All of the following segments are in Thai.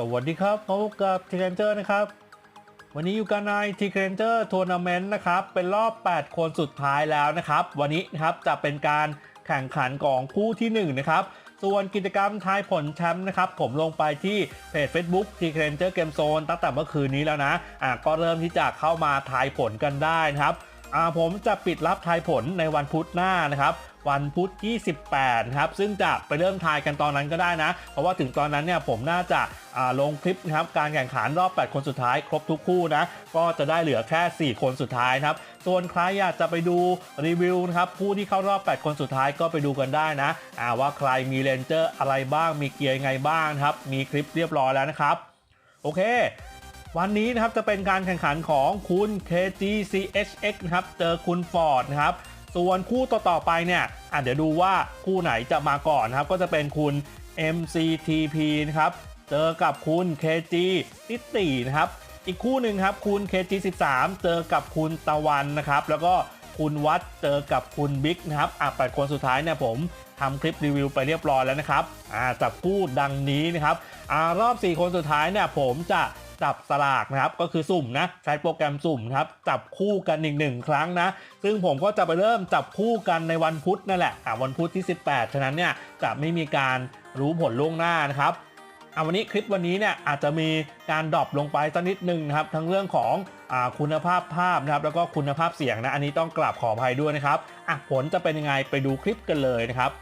สวัสดีครับพบกับทีเ a นเจอร์นะครับ วันนี้อยู่กันในทีเ a นเจอร์ทัวร์นาเมนต์นะครับ เป็นรอบ 8 คนสุดท้ายแล้วนะครับ วันนี้นะครับจะเป็นการแข่งขันของคู่ที่ 1 นะครับ ส่วนกิจกรรมทายผลแชมป์นะครับ ผมลงไปที่เพจ Facebook t c r a n g e r Game Zone ตั้งแต่เมื่อคืนนี้แล้วนะอะก็เริ่มที่จะเข้ามาทายผลกันได้นะครับอ่าผมจะปิดรับทายผลในวันพุธหน้านะครับ วันพุธที่ 18ครับซึ่งจะไปเริ่มทายกันตอนนั้นก็ได้นะ เพราะว่าถึงตอนนั้นเนี่ยผมน่าจะาลงคลิปนะครับการแข่งขันรอบ 8 คนสุดท้ายครบทุกคู่นะก็จะได้เหลือแค่ 4 คนสุดท้ายนะครับส่วนใครอยากจะไปดูรีวิวนะครับผู้ที่เข้ารอบ 8 คนสุดท้ายก็ไปดูกันได้นะอ่าว่าใครมีเลนเจอร์อะไรบ้างมีเกียร์ยังไงบ้างครับมีคลิปเรียบร้อยแล้วนะครับ โอเควันนี้นะครับจะเป็นการแข่งขันของคุณ KGCHX นะครับ เจอคุณ Ford นะครับ ส่วนคู่ต่อๆไปเนี่ยอะเดี๋ยวดูว่าคู่ไหนจะมาก่อนนะครับ ก็จะเป็นคุณ MCTP นะครับ เจอกับคุณ KG ติตีนะครับ อีกคู่หนึ่งครับคุณ KG13 เจอกับคุณตะวันนะครับ แล้วก็คุณวัดเจอกับคุณบิ๊กนะครับอะแปดคนสุดท้ายเนี่ยผมทำคลิปรีวิวไปเรียบร้อยแล้วนะครับอ่าจับคู่ดังนี้นะครับอ่ารอบ 4 คนสุดท้ายเนี่ยผมจะ จับสลากนะครับก็คือสุ่มนะใช้โปรแกรมสุ่มครับจับคู่กันอีกหนึ่งครั้งนะ ซึ่งผมก็จะไปเริ่มจับคู่กันในวันพุธนั่นแหละอ่วันพุธที่ 18 ฉะนั้นเนี่ยจะไม่มีการรู้ผลล่วงหน้านะครับอะวันนี้คลิปวันนี้เนี่ยอาจจะมีการดรอปลงไปสักนิดนึงครับทั้งเรื่องของอคุณภาพภาพนะครับแล้วก็คุณภาพเสียงนะอันนี้ต้องกราบขออภัยด้วยนะครับอะผลจะเป็นยังไงไปดูคลิปกันเลยนะครับ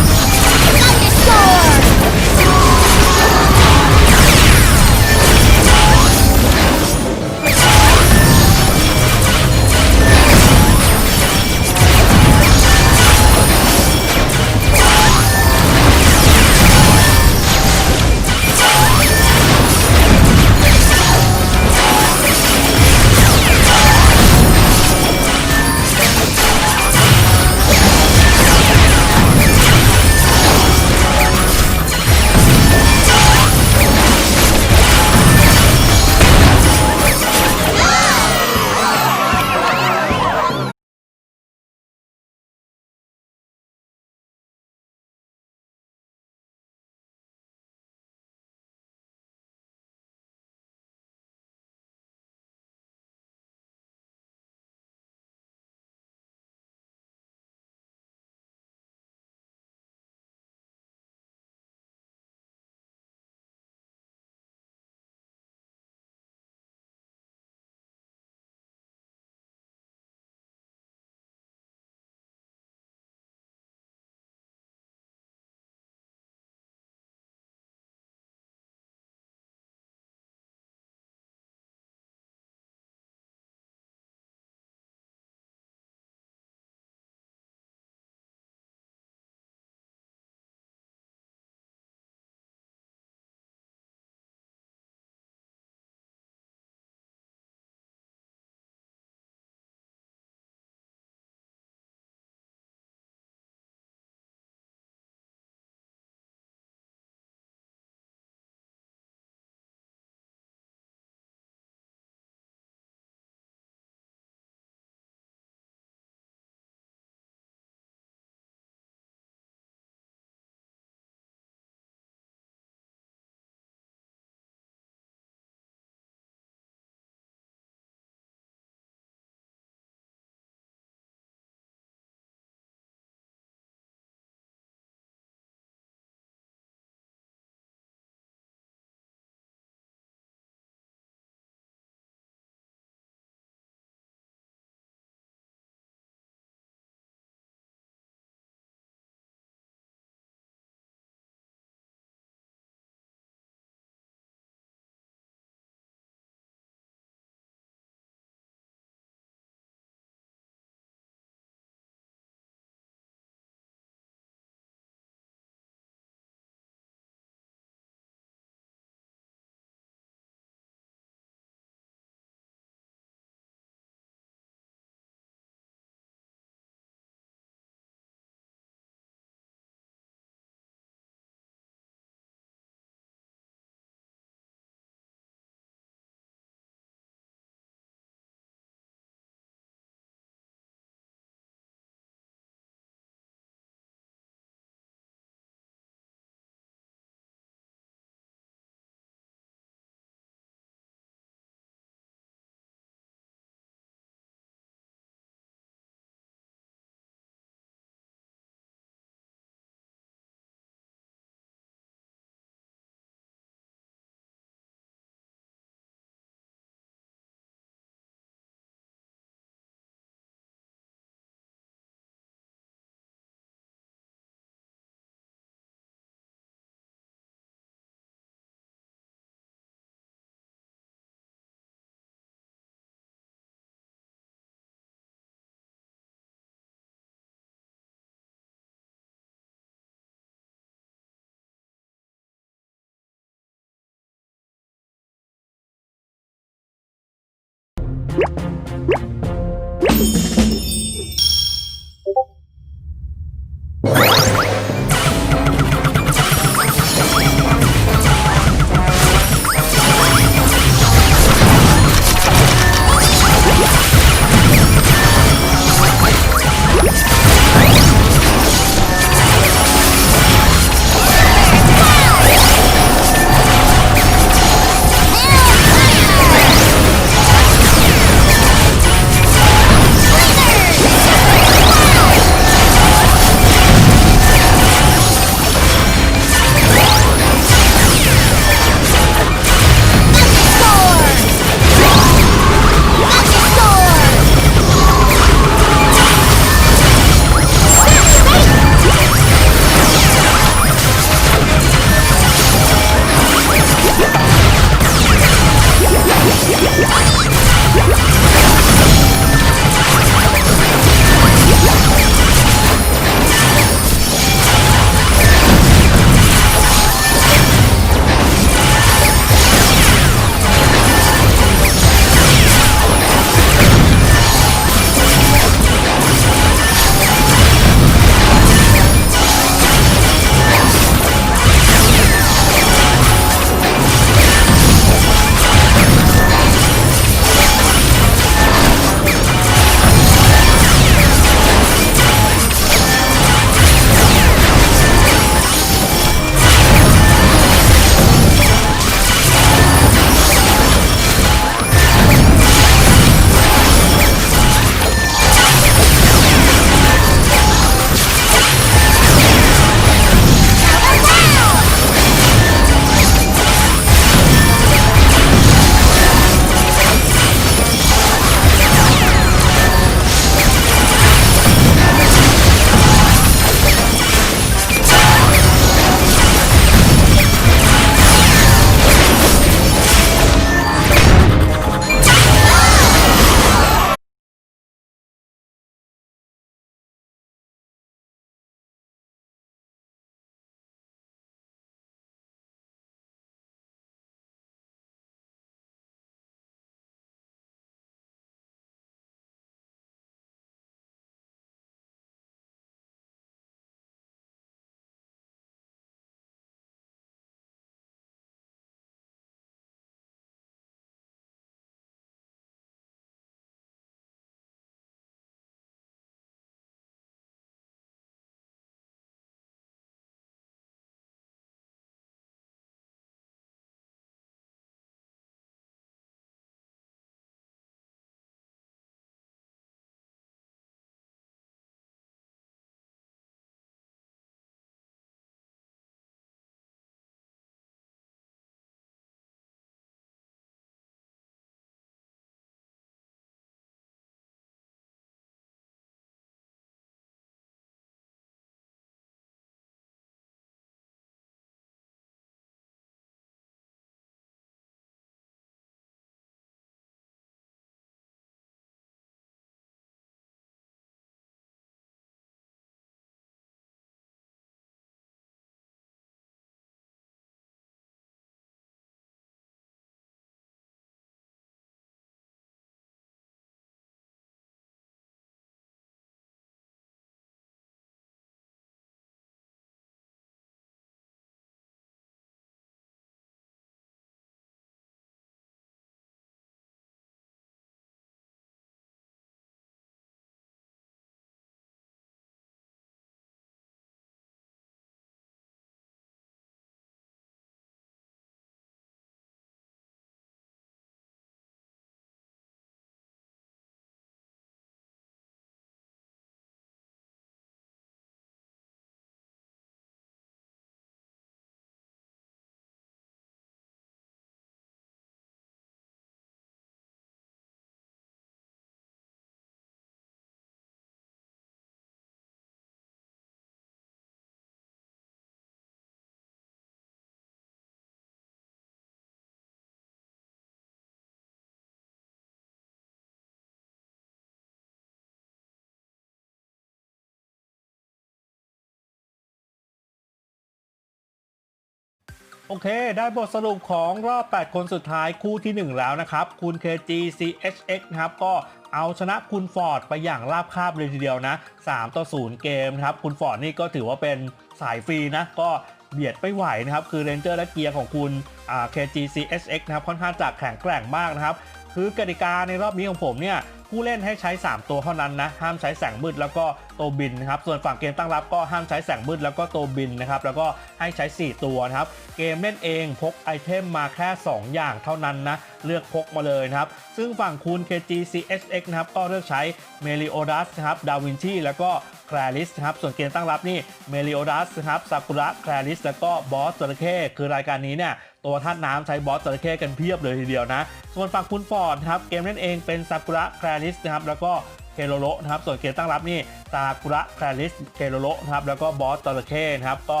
โอเค ได้บทสรุปของรอบ 8 คนสุดท้ายคู่ที่ 1 แล้วนะครับ คุณ KG CHX นะครับ ก็เอาชนะคุณฟอร์ดไปอย่างราบคาบเลยทีเดียวนะ 3 ต่อ 0 เกมครับ คุณฟอร์ดนี่ก็ถือว่าเป็นสายฟรีนะ ก็เบียดไม่ไหวนะครับ คือเรนเจอร์และเกียร์ของคุณอ่า KG CHX นะครับ ค่อนข้างจะแข็งแกร่งมากนะครับ คือกติกาในรอบนี้ของผมเนี่ย ผู้เล่นให้ใช้ 3 ตัวเท่านั้นนะ ห้ามใช้แสงมืดแล้วก็ตัวบินนะครับ ส่วนฝั่งเกมตั้งรับก็ห้ามใช้แสงมืดแล้วก็ตัวบินนะครับ แล้วก็ให้ใช้ 4 ตัวนะครับ เกมเล่นเองพกไอเทมมาแค่ 2 อย่างเท่านั้นนะ เลือกพกมาเลยนะครับ ซึ่งฝั่งคุณ KG CSX นะครับ ก็เลือกใช้ Meliodas นะครับ ดาวินชีแล้วก็ แคลริสครับส่วนเกมตั้งรับนี่ Meliodas นะครับซากุระแคลริสแล้วก็บอสจระเข้คือรายการนี้เนี่ยตัวท่าตุน้ำใช้บอสจระเข้กันเพียบเลยทีเดียวนะ ส่วนฝั่งคุณฟอร์ดครับเกมเล่นเองเป็นซากุระแคลริสนะครับแล้วก็เคโรโรนะครับส่วนเกมตั้งรับนี่ซากุระแคลริสเคโรโรนะครับแล้วก็บอสจระเข้นะครับก็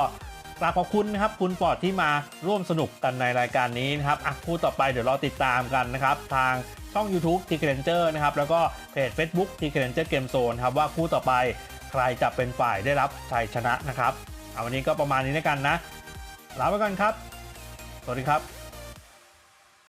กราบขอบคุณนะครับคุณฟอดที่มาร่วมสนุกกันในรายการนี้นะครับอะคู่ต่อไปเดี๋ยวเรอติดตามกันนะครับทางช่อง YouTube t i k r a n g e r นะครับแล้วก็เพจ Facebook t i k r a n g e r Game Zone ครับว่าคู่ต่อไป รจะเป็นฝ่ายได้รับชัยชนะนะครับ เอาวันนี้ก็ประมาณนี้แล้วกันนะ ลาไปก่อนครับ สวัสดีครับ